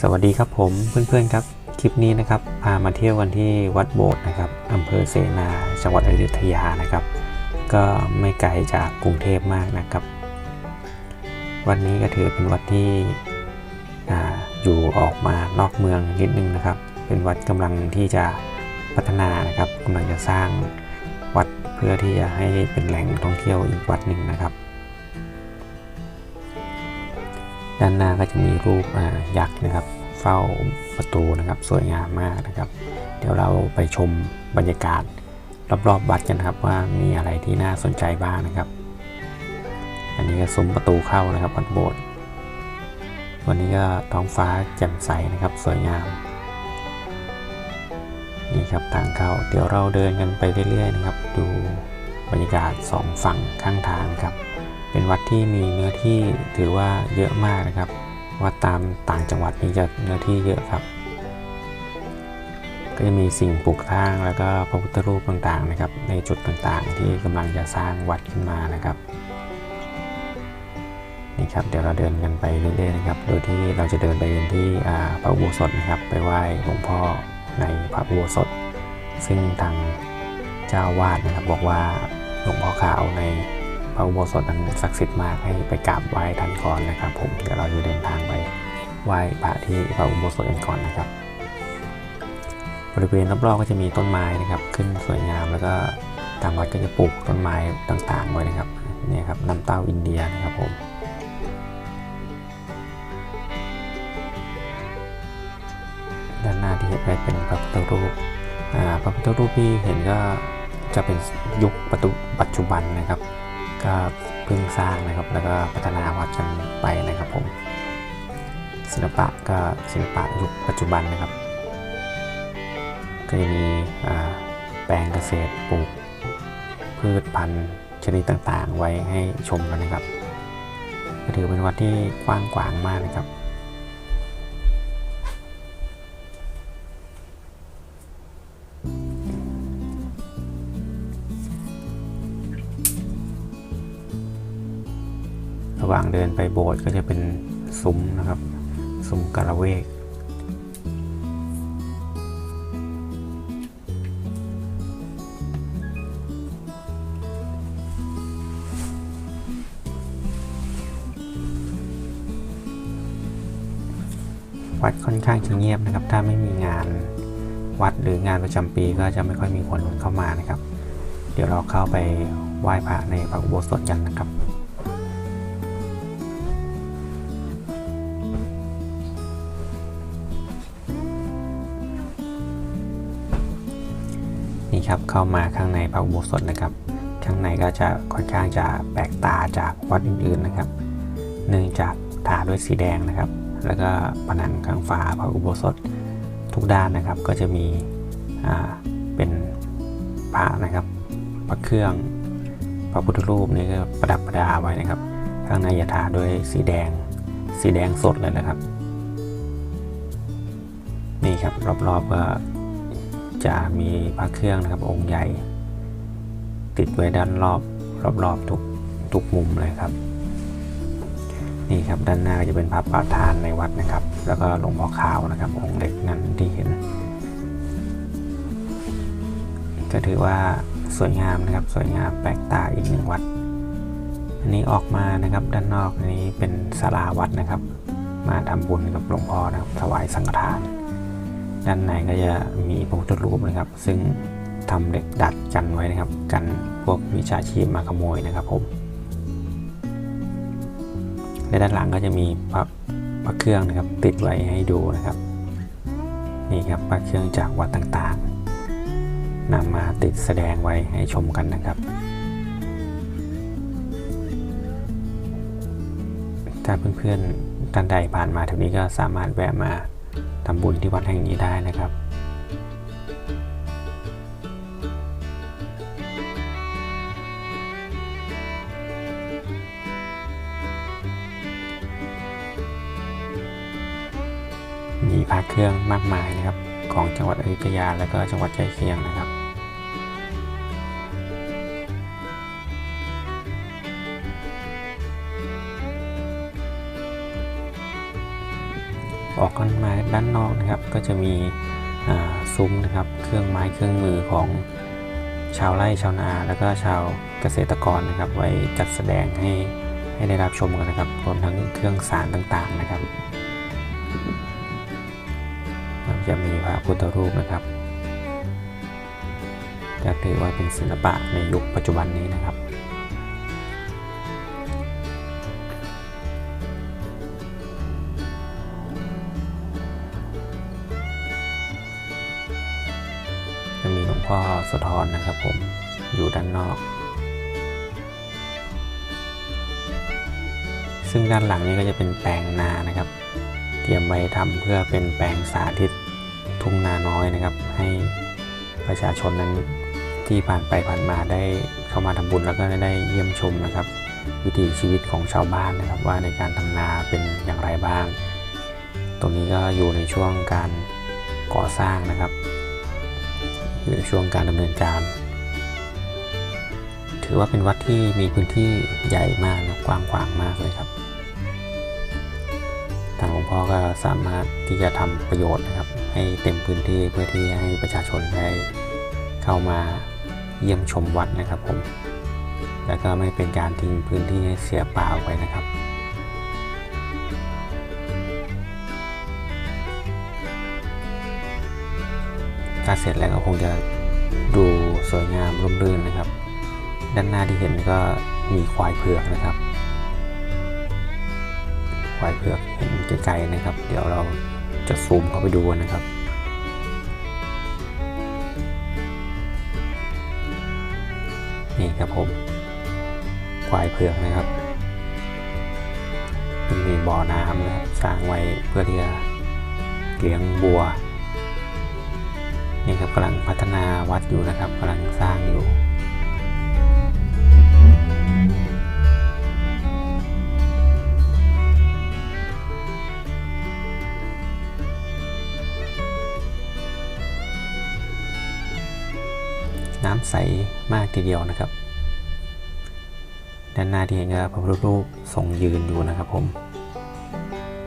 สวัสดีครับผมเพื่อนๆครับ คลิปนี้นะครับพามาเที่ยวกันที่วัดโบสถ์นะครับอำเภอเสนาจังหวัดอยุธยานะครับ ก็ไม่ไกลจากกรุงเทพมากนะครับ วัดนี้ก็ถือเป็นวัดที่ออยู่ออกมานอกเมืองนิดนึงนะครับ เป็นวัดกำลังที่จะพัฒนานะครับกำลังจะสร้างวัดเพื่อที่จะให้เป็นแหล่งท่องเที่ยวอีกวัดหนึ่งนะครับ ด้านหน้าก็จะมีรูปยักษ์นะครับ เฝ้าประตูนะครับสวยงามมากนะครับ เดี๋ยวเราไปชมบรรยากาศรอบๆวัดกันครับว่ามีอะไรที่น่าสนใจบ้างนะครับ อันนี้ก็ซุ้มประตูเข้านะครับวัดโบสถ์วันนี้ก็ท้องฟ้าแจ่มใสนะครับสวยงามนี่ครับทางเข้าเดี๋ยวเราเดินกันไปเรื่อยๆนะครับ ดูบรรยากาศสองฝั่งข้างทางครับ เป็นวัดที่มีเนื้อที่ถือว่าเยอะมากนะครับ วัดตามต่างจังหวัดนี่จะเนื้อที่เยอะครับ ก็จะมีสิ่งปลูกสร้างแล้วก็พระพุทธรูปต่างๆนะครับ ในจุดต่างๆ ที่กำลังจะสร้างวัดขึ้นมานะครับนี่ครับเดี๋ยวเราเดินกันไปเรื่อยๆนะครับ โดยที่เราจะเดินไปกันที่พระอุโบสถนะครับ ไปไหว้หลวงพ่อในพระอุโบสถ ซึ่งทางเจ้าวาดนะครับบอกว่าหลวงพ่อขาวใน ระอุโบสถนั้นศักดิ์สิทธิ์มากให้ไปกราบไหว้ท่านก่อนนะครับ ผมเดี๋ยวเราจะเดินทางไปไหว้พระที่พระอุโบสถกันก่อนนะครับ บริเวณรอบๆก็จะมีต้นไม้นะครับ ขึ้นสวยงามแล้วก็ทางวัดก็จะปลูกต้นไม้ต่างๆไว้นะครับเนี่ยครับน้ำเต้าอินเดียนะครับผมด้านหน้าที่เห็นไว้เป็นพระพุทธรูปอ่าพระพุทธรูปที่เห็นก็จะเป็นยุคปปัจจุบันนะครับ ก็เพิ่งสร้างนะครับ แล้วก็พัฒนาวัดกันไปนะครับผมศิลปะก็ศิลปะยุคปัจจุบันนะครับ ก็จะมีแปลงเกษตรปลูกพืชพันธุ์ชนิดต่างๆ ไว้ให้ชมกันนะครับ ก็ถือเป็นวัดที่กว้างขวางมากนะครับ ระหว่างเดินไปโบสถ์ก็จะเป็นซุ้มนะครับซุ้มกาละเวก วัดค่อนข้างจะเงียบนะครับ ถ้าไม่มีงานวัดหรืองานประจำปีก็จะไม่ค่อยมีคนเข้ามานะครับ เดี๋ยวเราเข้าไปไหว้พระในพระอุโบสถกันนะครับ นี่ครับเข้ามาข้างในพระอุโบสถนะครับ ข้างในก็จะค่อนข้างจะแปลกตาจากวัดอื่นๆนะครับ เนื่องจากทาด้วยสีแดงนะครับ แล้วก็ผนังข้างฝาพระอุโบสถทุกด้านนะครับก็จะมีอ่าเป็นพระนะครับพระเครื่องพระพุทธรูปนี่ก็ประดับประดาไว้นะครับ ข้างในจะทาด้วยสีแดง สีแดงสดเลยนะครับ นี่ครับรอบๆก็ จะมีพระเครื่องนะครับองค์ใหญ่ ติดไว้ด้านรอบรอบๆทุกทุกมุมเลยครับ นี่ครับด้านหน้าจะเป็นพระประธานในวัดนะครับ แล้วก็หลวงพ่อขาวนะครับ องค์เล็กนั้นที่เห็น ก็ถือว่าสวยงามนะครับสวยงามแปลกตาอีกหนึ่งวัด อันนี้ออกมานะครับด้านนอกอันนี้เป็นศาลาวัดนะครับ มาทำบุญกับหลวงพ่อนะครับถวายสังฆทาน ด้านในก็จะมีพระพุทธรูปนะครับ ซึ่งทำเหล็กดัดกันไว้นะครับ กันพวกวิชาชีพมาขโมยนะครับผมและด้านหลังก็จะมีพระพระเครื่องนะครับ ติดไว้ให้ดูนะครับนี่ครับพระเครื่องจากวัดต่างๆนำมาติดแสดงไว้ให้ชมกันนะครับ ถ้าเพื่อนๆท่านใดผ่านมาแถวนี้ก็สามารถแวะมา ทำบุญที่วัดแห่งนี้ได้นะครับมีพระเครื่องมากมายนะครับ ของจังหวัดอยุธยาและก็จังหวัดใกล้เคียงนะครับ ออกกันมาด้านนอกนะครับ ก็จะมีซุ้มนะครับ เครื่องไม้เครื่องมือของชาวไร่ชาวนา แล้วก็ชาวเกษตรกรนะครับ ไว้จัดแสดงให้ให้ได้รับชมกันนะครับรวมทั้งเครื่องสารต่างๆนะครับ จะมีพระพุทธรูปนะครับจะถือว่าเป็นศิลปะในยุคปัจจุบันนี้นะครับ พ่อสะท้อนนะครับผมอยู่ด้านนอก ซึ่งด้านหลังนี้ก็จะเป็นแปลงนานะครับ เตรียมไว้ทำเพื่อเป็นแปลงสาธิตทุ่งนาน้อยนะครับ ให้ประชาชนนั้นที่ผ่านไปผ่านมาได้เข้ามาทำบุญแล้วก็ได้เยี่ยมชมนะครับ วิถีชีวิตของชาวบ้านนะครับว่าในการทำนาเป็นอย่างไรบ้าง ตรงนี้ก็อยู่ในช่วงการก่อสร้างนะครับ อยู่ในช่วงการดำเนินการ ถือว่าเป็นวัดที่มีพื้นที่ใหญ่มากนะกว้างขวางมากเลยครับ ทางหลวงพ่อก็สามารถที่จะทำประโยชน์นะครับ ให้เต็มพื้นที่เพื่อที่ให้ประชาชนได้เข้ามาเยี่ยมชมวัดนะครับผม แล้วก็ไม่เป็นการทิ้งพื้นที่ให้เสียเปล่าไปนะครับาเสร็จแล้วก็คงจะดูสวยงามร่มรื่นนะครับ ด้านหน้าที่เห็นก็มีควายเผือกนะครับ ควายเผือกเห็นไกลๆนะครับ เดี๋ยวเราจะซูมเข้าไปดูนนะครับนี่ครับผม ควายเผือกนะครับมีบ่อน้ำนะครับสร้างไว้เพื่อที่จะเลี้ยงบัว นี่ครับกำลังพัฒนาวัดอยู่นะครับกำลังสร้างอยู่น้ำใสมากทีเดียวนะครับ ด้านหน้าที่เห็นก็พระพุทธรูปทรงยืนอยู่นะครับผม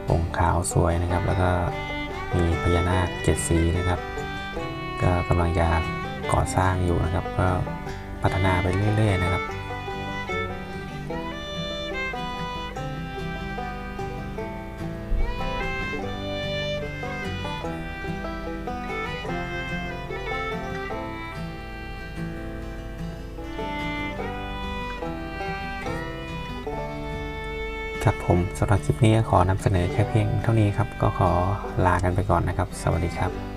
องค์ขาวสวยนะครับ แล้วก็มีพญานาคเจ็ดสีนะครับ ก็กำลังจะก่อสร้างอยู่นะครับ ก็พัฒนาไปเรื่อยๆนะครับครับผมสำหรับคลิปนี้ขอนำเสนอแค่เพียงเท่านี้ครับ ก็ขอลากันไปก่อนนะครับ สวัสดีครับ